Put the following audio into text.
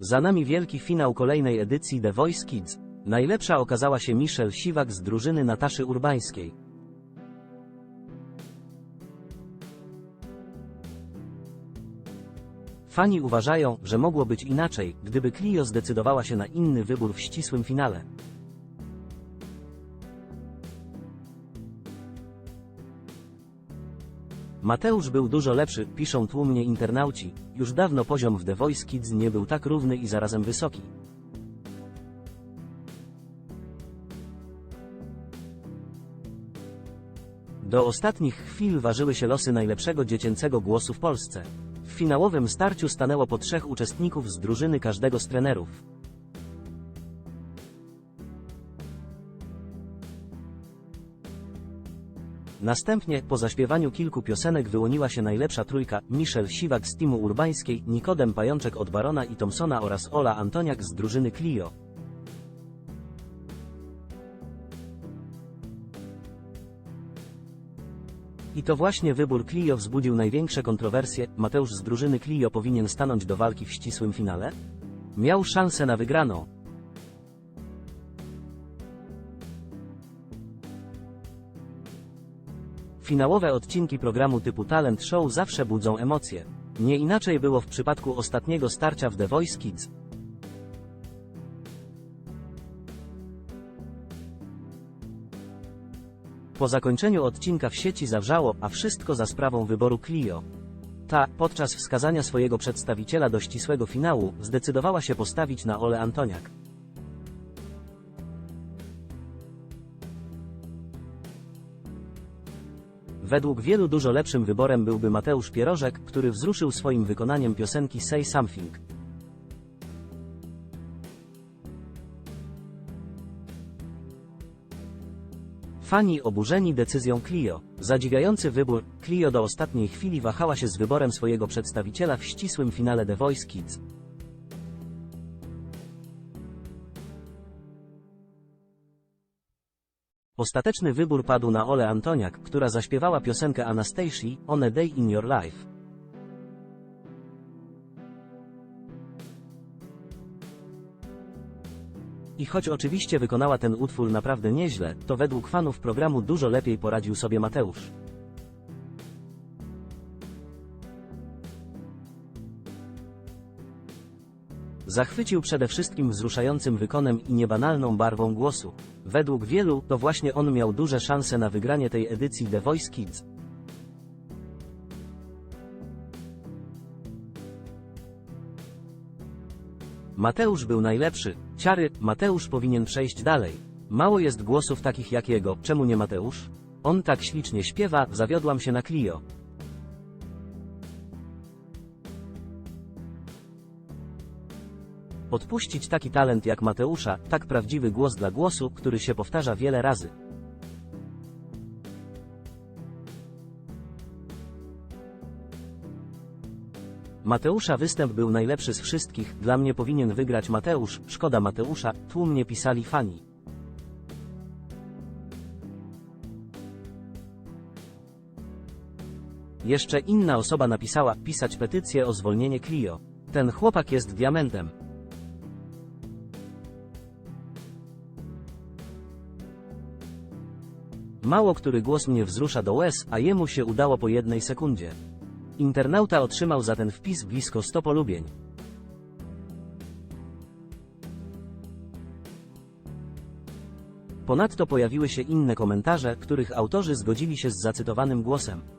Za nami wielki finał kolejnej edycji The Voice Kids. Najlepsza okazała się Michelle Siwak z drużyny Nataszy Urbańskiej. Fani uważają, że mogło być inaczej, gdyby Clio zdecydowała się na inny wybór w ścisłym finale. Mateusz był dużo lepszy, piszą tłumnie internauci. Już dawno poziom w The Voice Kids nie był tak równy i zarazem wysoki. Do ostatnich chwil ważyły się losy najlepszego dziecięcego głosu w Polsce. W finałowym starciu stanęło po trzech uczestników z drużyny każdego z trenerów. Następnie, po zaśpiewaniu kilku piosenek wyłoniła się najlepsza trójka, Michelle Siwak z teamu urbańskiej, Nikodem Pajączek od Barona i Thompsona oraz Ola Antoniak z drużyny Clio. I to właśnie wybór Clio wzbudził największe kontrowersje, Mateusz z drużyny Clio powinien stanąć do walki w ścisłym finale? Miał szansę na wygraną. Finałowe odcinki programu typu Talent Show zawsze budzą emocje. Nie inaczej było w przypadku ostatniego starcia w The Voice Kids. Po zakończeniu odcinka w sieci zawrzało, a wszystko za sprawą wyboru Clio. Ta, podczas wskazania swojego przedstawiciela do ścisłego finału, zdecydowała się postawić na Ole Antoniak. Według wielu dużo lepszym wyborem byłby Mateusz Pierożek, który wzruszył swoim wykonaniem piosenki Say Something. Fani oburzeni decyzją Clio. Zadziwiający wybór, Clio do ostatniej chwili wahała się z wyborem swojego przedstawiciela w ścisłym finale The Voice Kids. Ostateczny wybór padł na Ole Antoniak, która zaśpiewała piosenkę Anastasia, On a Day in Your Life. I choć oczywiście wykonała ten utwór naprawdę nieźle, to według fanów programu dużo lepiej poradził sobie Mateusz. Zachwycił przede wszystkim wzruszającym wykonem i niebanalną barwą głosu. Według wielu, to właśnie on miał duże szanse na wygranie tej edycji The Voice Kids. Mateusz był najlepszy. Ciary, Mateusz powinien przejść dalej. Mało jest głosów takich jak jego, czemu nie Mateusz? On tak ślicznie śpiewa, zawiodłam się na Clio. Odpuścić taki talent jak Mateusza, tak prawdziwy głos dla głosu, który się powtarza wiele razy. Mateusza występ był najlepszy z wszystkich, dla mnie powinien wygrać Mateusz, szkoda Mateusza, tłumnie pisali fani. Jeszcze inna osoba napisała, pisać petycję o zwolnienie Clio. Ten chłopak jest diamentem. Mało który głos mnie wzrusza do łez, a jemu się udało po jednej sekundzie. Internauta otrzymał za ten wpis blisko 100 polubień. Ponadto pojawiły się inne komentarze, których autorzy zgodzili się z zacytowanym głosem.